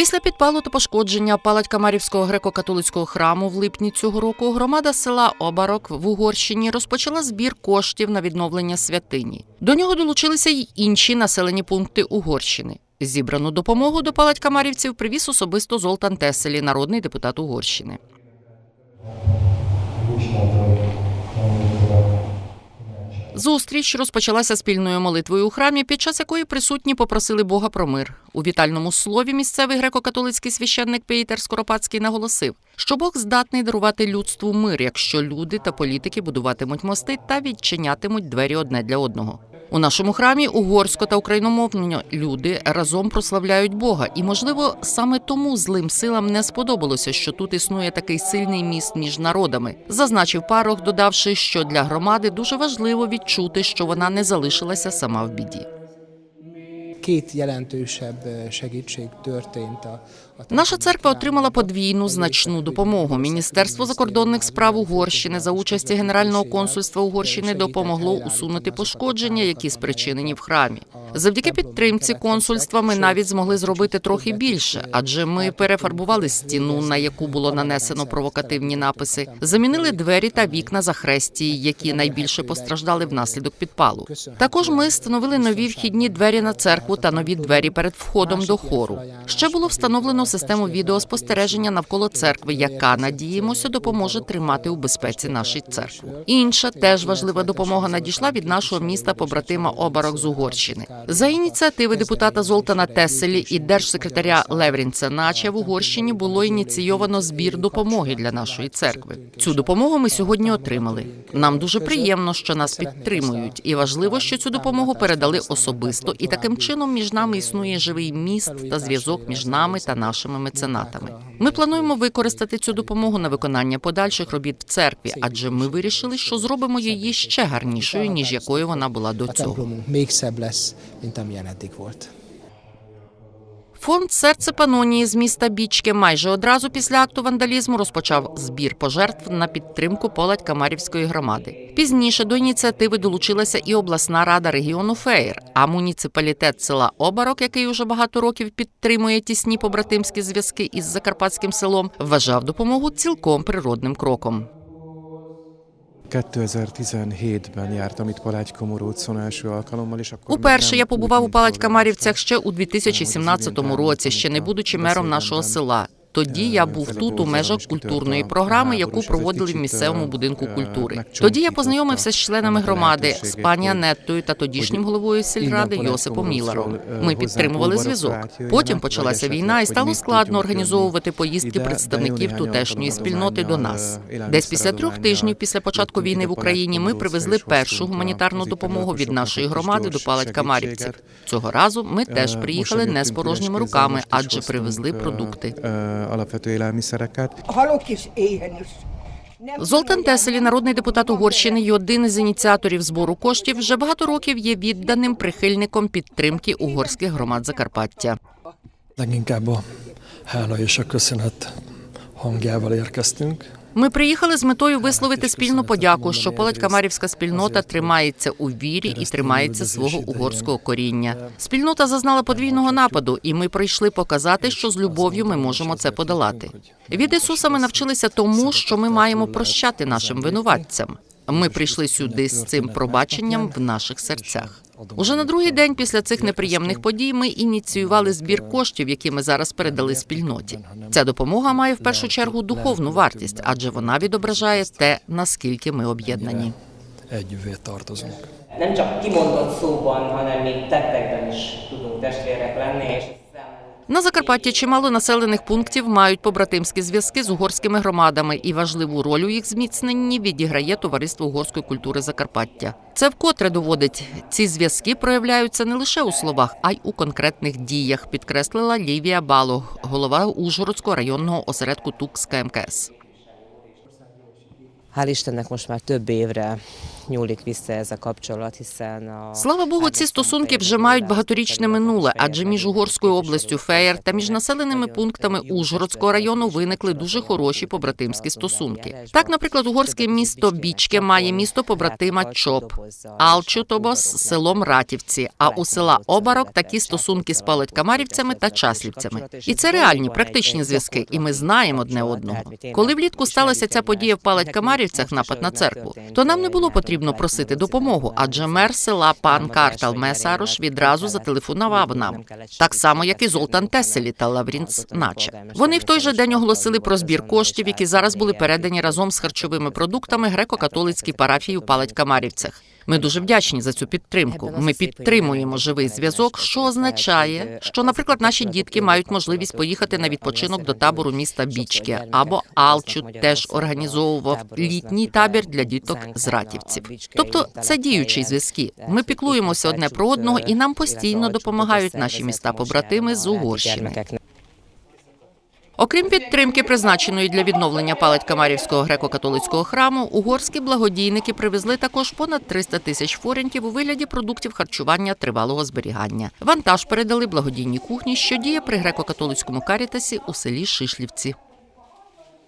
Після підпалу та пошкодження Палать-Камарівського греко-католицького храму в липні цього року громада села Обарок в Угорщині розпочала збір коштів на відновлення святині. До нього долучилися й інші населені пункти Угорщини. Зібрану допомогу до Палать-Камарівців привіз особисто Золтан Теселі, народний депутат Угорщини. Зустріч розпочалася спільною молитвою у храмі, під час якої присутні попросили Бога про мир. У вітальному слові місцевий греко-католицький священник Пейтер Скоропадський наголосив, що Бог здатний дарувати людству мир, якщо люди та політики будуватимуть мости та відчинятимуть двері одне для одного. У нашому храмі угорсько та україномовні люди разом прославляють Бога, і можливо саме тому злим силам не сподобалося, що тут існує такий сильний міст між народами. Зазначив парох, додавши, що для громади дуже важливо відчути, що вона не залишилася сама в біді. Két jelentősebb eh, segítség történt Наша церква отримала подвійну значну допомогу. Міністерство закордонних справ Угорщини за участі Генерального консульства Угорщини допомогло усунути пошкодження, які спричинені в храмі. Завдяки підтримці консульства ми навіть змогли зробити трохи більше, адже ми перефарбували стіну, на яку було нанесено провокативні написи, замінили двері та вікна захрестії, які найбільше постраждали внаслідок підпалу. Також ми встановили нові вхідні двері на церкву та нові двері перед входом до хору. Ще було встановлено систему відеоспостереження навколо церкви, яка надіємося допоможе тримати у безпеці нашу церкву. Інша теж важлива допомога надійшла від нашого міста побратима Обарок з Угорщини. За ініціативи депутата Золтана Теселі і держсекретаря Леврінца Нача в Угорщині було ініційовано збір допомоги для нашої церкви. Цю допомогу ми сьогодні отримали. Нам дуже приємно, що нас підтримують, і важливо, що цю допомогу передали особисто, і таким чином між нами існує живий міст та зв'язок між нами та нашими меценатами. Ми плануємо використати цю допомогу на виконання подальших робіт в церкві, адже ми вирішили, що зробимо її ще гарнішою, ніж якою вона була до цього. Фонд серце Панонії з міста Бічки майже одразу після акту вандалізму розпочав збір пожертв на підтримку Полать Камарівської громади. Пізніше до ініціативи долучилася і обласна рада регіону Фейр, а муніципалітет села Обарок, який уже багато років підтримує тісні побратимські зв'язки із закарпатським селом, вважав допомогу цілком природним кроком. 2017-ben jártam itt Palágy-Komorúcon első alkalommal, és akkor... Уперше я побував у Палатькамарівцях ще у 2017 році, ще не будучи мером нашого села. Тоді я був тут у межах культурної програми, яку проводили в місцевому будинку культури. Тоді я познайомився з членами громади, з пані Анеттою та тодішнім головою сільради Йосипом Міларом. Ми підтримували зв'язок. Потім почалася війна, і стало складно організовувати поїздки представників тутешньої спільноти до нас. Десь після трьох тижнів після початку війни в Україні ми привезли першу гуманітарну допомогу від нашої громади до Палать Камарівців. Цього разу ми теж приїхали не з порожніми руками, адже привезли продукти. Alapvető élelmiszereket. halok is, éhen is. Золтан Теселі, народний депутат Угорщини і один із ініціаторів збору коштів, вже багато років є відданим прихильником підтримки угорських громад Закарпаття. Leginkább a hála és a köszönet hangjával érkeztünk. Ми приїхали з метою висловити спільну подяку, що Полать-Камарівська спільнота тримається у вірі і тримається свого угорського коріння. Спільнота зазнала подвійного нападу, і ми прийшли показати, що з любов'ю ми можемо це подолати. Від Ісуса ми навчилися тому, що ми маємо прощати нашим винуватцям. Ми прийшли сюди з цим пробаченням в наших серцях. Уже на другий день після цих неприємних подій ми ініціювали збір коштів, які ми зараз передали спільноті. Ця допомога має в першу чергу духовну вартість, адже вона відображає те, наскільки ми об'єднані. Nem csak kimondott szóban, hanem még tettekben is tudunk testvérek lenni, és На Закарпатті чимало населених пунктів мають побратимські зв'язки з угорськими громадами, і важливу роль у їх зміцненні відіграє товариство угорської культури Закарпаття. Це вкотре доводить, ці зв'язки проявляються не лише у словах, а й у конкретних діях, підкреслила Лівія Балог, голова Ужгородського районного осередку ТУКС КМКС. Hál' Istennek most nyúlik vissza ez a kapcsolat, hiszen a... Слава Богу, ці стосунки вже мають багаторічне минуле, адже між Угорською областю Феєр та між населеними пунктами Ужгородського району виникли дуже хороші побратимські стосунки. Так, наприклад, угорське місто Бічке має місто побратима Чоп, Алчутобос з селом Ратівці. А у села Обарок такі стосунки з палеткамарівцями та часлівцями. І це реальні практичні зв'язки, і ми знаємо одне одного. Коли влітку сталася ця подія в Палеткамарівцях, напад на церкву, то нам не було потрібно просити допомогу, адже мер села пан Картал Месарош відразу зателефонував нам. Так само, як і Золтан Теселі та Лаврінц Наче. Вони в той же день оголосили про збір коштів, які зараз були передані разом з харчовими продуктами греко-католицькій парафії у Палать-Камарівцях. Ми дуже вдячні за цю підтримку. Ми підтримуємо живий зв'язок, що означає, що, наприклад, наші дітки мають можливість поїхати на відпочинок до табору міста Бічке або Алчу теж організовував літній табір для діток з ратівців. Тобто це діючі зв'язки. Ми піклуємося одне про одного, і нам постійно допомагають наші міста побратими з Угорщини. Окрім підтримки, призначеної для відновлення палець Камарівського греко-католицького храму, угорські благодійники привезли також понад 300 тисяч форінтів у вигляді продуктів харчування тривалого зберігання. Вантаж передали благодійній кухні, що діє при греко-католицькому карітасі у селі Шишлівці.